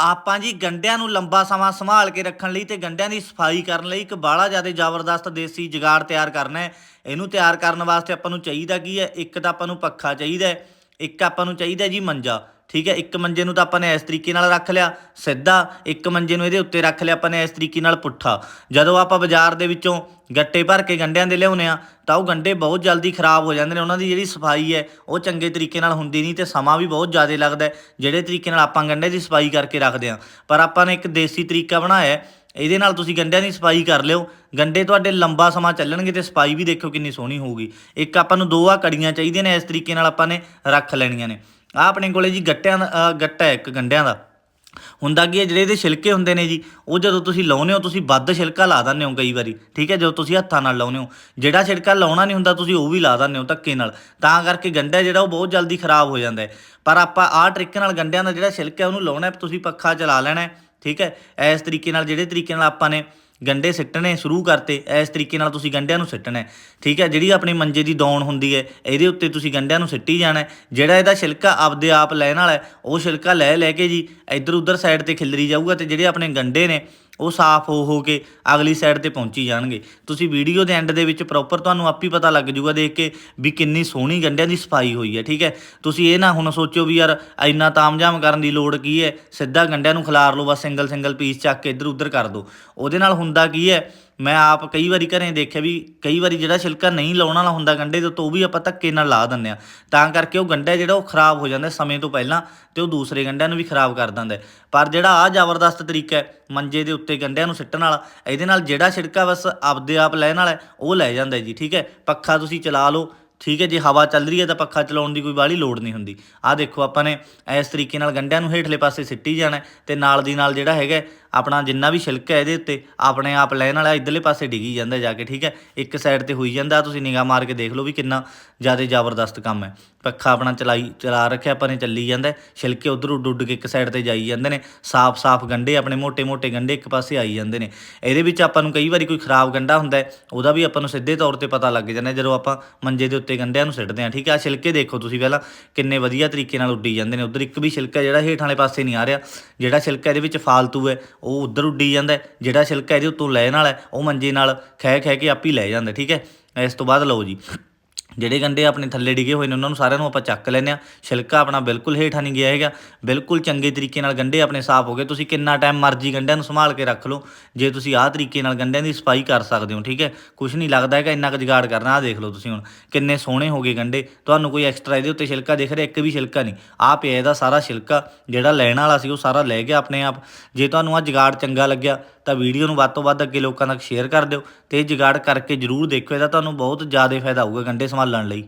ਆਪਾਂ ਜੀ ਗੰਡਿਆਂ ਨੂੰ ਲੰਬਾ ਸਮਾਂ ਸੰਭਾਲ ਕੇ ਰੱਖਣ ਲਈ ਤੇ ਗੰਡਿਆਂ ਦੀ ਸਫ਼ਾਈ ਕਰਨ ਲਈ ਇੱਕ ਬਾਹਲਾ ਜ਼ਿਆਦਾ ਜ਼ਬਰਦਸਤ ਦੇਸੀ ਜੁਗਾੜ ਤਿਆਰ ਕਰਨਾ ਹੈ। ਇਹਨੂੰ ਤਿਆਰ ਕਰਨ ਵਾਸਤੇ ਆਪਾਂ ਨੂੰ ਚਾਹੀਦਾ ਕੀ ਹੈ? ਇੱਕ ਤਾਂ ਆਪਾਂ ਨੂੰ ਪੱਖਾ ਚਾਹੀਦਾ ਇੱਕ ਆਪਾਂ ਨੂੰ ਚਾਹੀਦਾ ਜੀ ਮੰਜਾ। ਠੀਕ ਹੈ, ਇੱਕ ਮੰਜੇ ਨੂੰ ਤਾਂ ਆਪਾਂ ਨੇ ਇਸ ਤਰੀਕੇ ਨਾਲ ਰੱਖ ਲਿਆ, ਸਿੱਧਾ ਇੱਕ ਮੰਜੇ ਨੂੰ ਇਹਦੇ ਉੱਤੇ ਰੱਖ ਲਿਆ ਆਪਾਂ ਨੇ ਇਸ ਤਰੀਕੇ ਨਾਲ ਪੁੱਠਾ। ਜਦੋਂ ਆਪਾਂ ਬਾਜ਼ਾਰ ਦੇ ਵਿੱਚੋਂ ਗੱਟੇ ਭਰ ਕੇ ਗੰਡਿਆਂ ਦੇ ਲਿਆਉਨੇ ਆ ਤਾਂ ਉਹ ਗੰਡੇ ਬਹੁਤ ਜਲਦੀ ਖਰਾਬ ਹੋ ਜਾਂਦੇ ਨੇ, ਉਹਨਾਂ ਦੀ ਜਿਹੜੀ ਸਫ਼ਾਈ ਹੈ, ਉਹ ਚੰਗੇ ਤਰੀਕੇ ਨਾਲ ਹੁੰਦੀ ਨਹੀਂ ਤੇ ਸਮਾਂ ਵੀ ਬਹੁਤ ਜ਼ਿਆਦਾ ਲੱਗਦਾ ਜਿਹੜੇ ਤਰੀਕੇ ਨਾਲ ਆਪਾਂ ਗੰਡੇ ਦੀ ਸਫ਼ਾਈ ਕਰਕੇ ਰੱਖਦੇ ਆ ਪਰ ਆਪਾਂ ਨੇ ਇੱਕ ਦੇਸੀ ਤਰੀਕਾ ਬਣਾਇਆ ਇਹਦੇ ਨਾਲ ਤੁਸੀਂ ਗੰਡਿਆਂ ਦੀ ਸਫ਼ਾਈ ਕਰ ਲਿਓ, ਗੰਡੇ ਤੁਹਾਡੇ ਲੰਬਾ ਸਮਾਂ ਚੱਲਣਗੇ ਤੇ ਸਫ਼ਾਈ ਵੀ ਦੇਖੋ ਕਿੰਨੀ ਸੋਹਣੀ ਹੋਊਗੀ। ਇੱਕ ਆਪਾਂ ਨੂੰ ਦੋ ਆ ਕੜੀਆਂ ਚਾਹੀਦੀਆਂ ਨੇ, ਇਸ ਤਰੀਕੇ ਨਾਲ ਆਪਾਂ ਨੇ ਰੱਖ ਲੈਣੀਆਂ ਨੇ। ਆ ਆਪਣੇ ਕੋਲੇ ਜੀ ਗੱਟਿਆਂ ਦਾ ਗੱਟਾ ਹੈ ਇੱਕ ਗੰਡਿਆਂ ਦਾ। ਹੁੰਦਾ ਕੀ ਹੈ, ਜਿਹੜੇ ਇਹਦੇ ਛਿਲਕੇ ਹੁੰਦੇ ਨੇ ਜੀ, ਉਹ ਜਦੋਂ ਤੁਸੀਂ ਲਾਉਨੇ ਹੋ, ਤੁਸੀਂ ਵੱਧ ਛਿਲਕਾ ਲਾ ਦਿੰਦੇ ਹੋ ਕਈ ਵਾਰੀ, ਠੀਕ ਹੈ, ਜਦੋਂ ਤੁਸੀਂ ਹੱਥਾਂ ਨਾਲ ਲਾਉਨੇ ਹੋ। ਜਿਹੜਾ ਛਿਲਕਾ ਲਾਉਣਾ ਨਹੀਂ ਹੁੰਦਾ, ਤੁਸੀਂ ਉਹ ਵੀ ਲਾ ਦਿੰਦੇ ਹੋ ਧੱਕੇ ਨਾਲ। ਤਾਂ ਕਰਕੇ ਗੰਡਾ ਜਿਹੜਾ, ਉਹ ਬਹੁਤ ਜਲਦੀ ਖਰਾਬ ਹੋ ਜਾਂਦਾ ਹੈ। ਪਰ ਆਪਾਂ ਆਹ ਟ੍ਰਿਕ ਨਾਲ ਗੰਡਿਆਂ ਦਾ ਜਿਹੜਾ ਛਿਲਕਾ ਉਹਨੂੰ ਲਾਉਣਾ ਤੁਸੀਂ ਪੱਖਾ ਚਲਾ ਲੈਣਾ ਠੀਕ ਹੈ। ਇਸ ਤਰੀਕੇ ਨਾਲ, ਜਿਹੜੇ ਤਰੀਕੇ ਨਾਲ ਆਪਾਂ ਨੇ ਗੰਡੇ ਸਿੱਟਣੇ ਸ਼ੁਰੂ ਕਰਤੇ ਇਸ ਤਰੀਕੇ ਨਾਲ ਤੁਸੀਂ ਗੰਡਿਆਂ ਨੂੰ ਸਿੱਟਣਾ ਠੀਕ ਹੈ ਜਿਹੜੀ ਆਪਣੀ ਮੰਜੇ ਦੀ ਦੌਣ ਹੁੰਦੀ ਹੈ ਇਹਦੇ ਉੱਤੇ ਤੁਸੀਂ ਗੰਡਿਆਂ ਨੂੰ ਸਿੱਟੀ ਜਾਣਾ ਜਿਹੜਾ ਇਹਦਾ ਛਿਲਕਾ ਆਪਦੇ ਆਪ ਲੈਣ ਵਾਲਾ ਹੈ, ਉਹ ਛਿਲਕਾ ਲੈ ਲੈ ਕੇ ਜੀ ਇੱਧਰ ਉੱਧਰ ਸਾਈਡ ਤੇ ਖਿਲਰੀ ਜਾਊਗਾ ਤੇ ਜਿਹੜੇ ਆਪਣੇ ਗੰਡੇ ਨੇ ਉਹ ਸਾਫ਼ ਹੋ ਹੋ ਕੇ ਅਗਲੀ ਸਾਈਡ ਤੇ ਪਹੁੰਚੀ ਜਾਣਗੇ। ਤੁਸੀਂ ਵੀਡੀਓ ਦੇ ਐਂਡ ਦੇ ਵਿੱਚ ਪ੍ਰੋਪਰ ਤੁਹਾਨੂੰ ਆਪ ਹੀ ਪਤਾ ਲੱਗ ਜਾਊਗਾ ਦੇਖ ਕੇ ਵੀ ਕਿੰਨੀ ਸੋਹਣੀ ਗੰਢਿਆਂ ਦੀ ਸਫ਼ਾਈ ਹੋਈ ਹੈ, ਠੀਕ ਹੈ? ਤੁਸੀਂ ਇਹ ਨਾ ਹੁਣ ਸੋਚੋ ਵੀ ਯਾਰ ਇੰਨਾ ਤਾਮਝਾਮ ਕਰਨ ਦੀ ਲੋੜ ਕੀ ਹੈ? ਸਿੱਧਾ ਗੰਢਿਆਂ ਨੂੰ ਖਿਲਾਰ ਲਓ, ਬਸ ਸਿੰਗਲ ਸਿੰਗਲ ਪੀਸ ਚੱਕ ਕੇ ਇੱਧਰ ਉੱਧਰ ਕਰ ਦਿਓ ਉਹਦੇ ਨਾਲ ਹੁੰਦਾ ਕੀ ਹੈ ਮੈਂ ਆਪ ਕਈ ਵਾਰੀ ਘਰੇ ਦੇਖਿਆ ਵੀ ਕਈ ਵਾਰੀ ਜਿਹੜਾ ਛਿਲਕਾ ਨਹੀਂ ਲਾਉਣ ਵਾਲਾ ਹੁੰਦਾ ਗੰਡੇ ਦੇ ਉੱਤੇ ਉਹ ਵੀ ਆਪਾਂ ਧੱਕੇ ਨਾਲ ਲਾ ਦਿੰਦੇ ਆ ਤਾਂ ਕਰਕੇ ਉਹ ਗੰਡਾ ਜਿਹੜਾ ਉਹ ਖਰਾਬ ਹੋ ਜਾਂਦਾ ਸਮੇਂ ਤੋਂ ਪਹਿਲਾਂ ਤੇ ਉਹ ਦੂਸਰੇ ਗੰਡਿਆਂ ਨੂੰ ਵੀ ਖਰਾਬ ਕਰ ਦਿੰਦਾ ਪਰ ਜਿਹੜਾ ਆ ਜ਼ਬਰਦਸਤ ਤਰੀਕਾ ਹੈ ਮੰਜੇ ਦੇ ਉੱਤੇ ਗੰਡਿਆਂ ਨੂੰ ਸਿੱਟਣ ਵਾਲਾ ਇਹਦੇ ਨਾਲ ਜਿਹੜਾ ਛਿੜਕਾ ਬਸ ਆਪਦੇ ਆਪ ਲੈਣ ਵਾਲਾ ਹੈ, ਉਹ ਲੈ ਜਾਂਦਾ ਜੀ ਠੀਕ ਹੈ? ਪੱਖਾ ਤੁਸੀਂ ਚਲਾ ਲਓ ਠੀਕ ਹੈ? ਜੇ ਹਵਾ ਚੱਲ ਰਹੀ ਹੈ ਤਾਂ ਪੱਖਾ ਚਲਾਉਣ ਦੀ ਕੋਈ ਬਾਹਲੀ ਲੋੜ ਨਹੀਂ ਹੁੰਦੀ। ਆਹ ਦੇਖੋ ਆਪਾਂ ਨੇ ਇਸ ਤਰੀਕੇ ਨਾਲ ਗੰਡਿਆਂ ਨੂੰ ਹੇਠਲੇ ਪਾਸੇ ਸਿੱਟੀ ਜਾਣਾ ਹੈ ਤੇ ਨਾਲ ਦੀ ਨਾਲ ਜਿਹੜਾ ਹੈਗਾ ਆਪਣਾ ਜਿੰਨਾ ਵੀ ਛਿਲਕ ਹੈ ਇਹਦੇ ਉੱਤੇ, ਆਪਣੇ ਆਪ ਲੈਣ ਵਾਲਾ ਇਧਰਲੇ ਪਾਸੇ ਡਿੱਗੀ ਜਾਂਦਾ ਜਾ ਕੇ, ਠੀਕ ਹੈ? ਇੱਕ ਸਾਈਡ ਤੇ ਹੋਈ ਜਾਂਦਾ, ਤੁਸੀਂ ਨਿਗਾਹ ਮਾਰ ਕੇ ਦੇਖ ਲਓ ਵੀ ਕਿੰਨਾ ਜ਼ਿਆਦਾ ਜ਼ਬਰਦਸਤ ਕੰਮ ਹੈ। ਪੱਖਾ ਆਪਣਾ ਚਲਾਈ, ਚਲਾ ਰੱਖਿਆ ਆਪਾਂ ਨੇ ਚੱਲੀ ਜਾਂਦਾ ਛਿਲਕੇ ਉਧਰ ਉੱਡ ਉੱਡ ਕੇ ਇੱਕ ਸਾਈਡ ਤੇ ਜਾਈ ਜਾਂਦੇ ਨੇ। ਸਾਫ਼-ਸਾਫ਼ ਗੰਢੇ, ਆਪਣੇ ਮੋٹے-ਮੋٹے ਗੰਢੇ ਇੱਕ ਪਾਸੇ ਆਈ ਜਾਂਦੇ ਨੇ। ਇਹਦੇ ਵਿੱਚ ਆਪਾਂ ਨੂੰ ਕਈ ਵਾਰੀ ਕੋਈ ਖਰਾਬ ਗੰਢਾ ਹੁੰਦਾ ਉਹਦਾ ਵੀ ਆਪਾਂ ਨੂੰ ਸਿੱਧੇ ਤੌਰ ਤੇ ਪਤਾ ਲੱਗ ਜਾਂਦਾ ਜਦੋਂ ਆਪਾਂ ਮੰਜੇ ਦੇ ਉੱਤੇ ਗੰਢਿਆਂ ਨੂੰ ਸਿੱਟਦੇ ਆ ਠੀਕ ਆ ਛਿਲਕੇ ਦੇਖੋ ਤੁਸੀਂ ਪਹਿਲਾਂ, ਕਿੰਨੇ ਵਧੀਆ ਤਰੀਕੇ ਨਾਲ ਉੱਡੀ ਜਾਂਦੇ ਨੇ। ਉਧਰ ਇੱਕ ਵੀ ਛਿਲਕਾ ਜਿਹੜਾ ਹੇਠਾਂ ਵਾਲੇ ਪਾਸੇ ਨਹੀਂ ਆ ਰਿਹਾ, ਜਿਹੜਾ ਛਿਲਕਾ ਇਹਦੇ ਵਿੱਚ ਫਾਲਤੂ ਹੈ ਉਹ ਉਧਰ ਉੱਡੀ ਜਾਂਦਾ ਜਿਹੜਾ ਛਿਲਕਾ ਇਹਦੇ ਉੱਤੋਂ ਲੈਣ ਵਾਲਾ ਹੈ, ਉਹ ਮੰਜੇ ਨਾਲ ਖਹਿ ਖਹਿ ਕੇ ਆਪ ਹੀ ਲੈ ਜਾਂਦਾ ਠੀਕ ਹੈ? ਇਸ ਤੋਂ ਬਾਅਦ ਲਓ ਜੀ। ਜਿਹੜੇ ਗੰਡੇ ਆਪਣੇ ਥੱਲੇ ਡਿਗੇ ਹੋਏ ਨੇ, ਉਹਨਾਂ ਨੂੰ ਸਾਰਿਆਂ ਨੂੰ ਆਪਾਂ ਚੱਕ ਲੈਨੇ ਆ ਛਿਲਕਾ ਆਪਣਾ ਬਿਲਕੁਲ ਹੇਠਾਂ ਨਹੀਂ ਗਿਆ ਹੈਗਾ। ਬਿਲਕੁਲ ਚੰਗੇ ਤਰੀਕੇ ਨਾਲ ਗੰਡੇ ਆਪਣੇ ਸਾਫ਼ ਹੋ ਗਏ। ਤੁਸੀਂ ਕਿੰਨਾ ਟਾਈਮ ਮਰਜ਼ੀ ਗੰਡਿਆਂ ਨੂੰ ਸੰਭਾਲ ਕੇ ਰੱਖ ਲਓ। ਜੇ ਤੁਸੀਂ ਆਹ ਤਰੀਕੇ ਨਾਲ ਗੰਡਿਆਂ ਦੀ ਸਫ਼ਾਈ ਕਰ ਸਕਦੇ ਹੋ, ਠੀਕ ਹੈ? ਕੁਝ ਨਹੀਂ ਲੱਗਦਾ ਹੈਗਾ, ਇੰਨਾ ਕੁ ਜੁਗਾੜ ਕਰਨਾ। ਆਹ ਦੇਖ ਲਓ ਤੁਸੀਂ ਹੁਣ, ਕਿੰਨੇ ਸੋਹਣੇ ਹੋ ਗਏ ਗੰਡੇ। ਤੁਹਾਨੂੰ ਕੋਈ ਐਕਸਟਰਾ ਇਹਦੇ ਉੱਤੇ ਛਿਲਕਾ ਦਿਖ ਰਿਹਾ, ਇੱਕ ਵੀ ਛਿਲਕਾ ਨਹੀਂ। ਆਹ ਪਿਆ ਇਹਦਾ ਸਾਰਾ ਛਿਲਕਾ, ਜਿਹੜਾ ਲੈਣ ਵਾਲਾ ਸੀ, ਉਹ ਸਾਰਾ ਲੈ ਗਿਆ ਆਪਣੇ ਆਪ। ਜੇ ਤੁਹਾਨੂੰ ਆਹ ਜੁਗਾੜ ਚੰਗਾ ਲੱਗਿਆ, ਤਾਂ ਵੀਡੀਓ ਨੂੰ ਵੱਧ ਤੋਂ ਵੱਧ ਅੱਗੇ ਲੋਕਾਂ ਤੱਕ ਸ਼ੇਅਰ ਕਰ ਦਿਓ। ਤੇ ਇਹ ਜੁਗਾੜ ਕਰਕੇ ਜਰੂਰ ਦੇਖੋ, ਇਹਦਾ ਤੁਹਾਨੂੰ ਬਹੁਤ ਜ਼ਿਆਦਾ ਫਾਇਦਾ ਹੋਊਗਾ ਗੰਡੇ ਸੰਭਾਲਣ ਲਈ।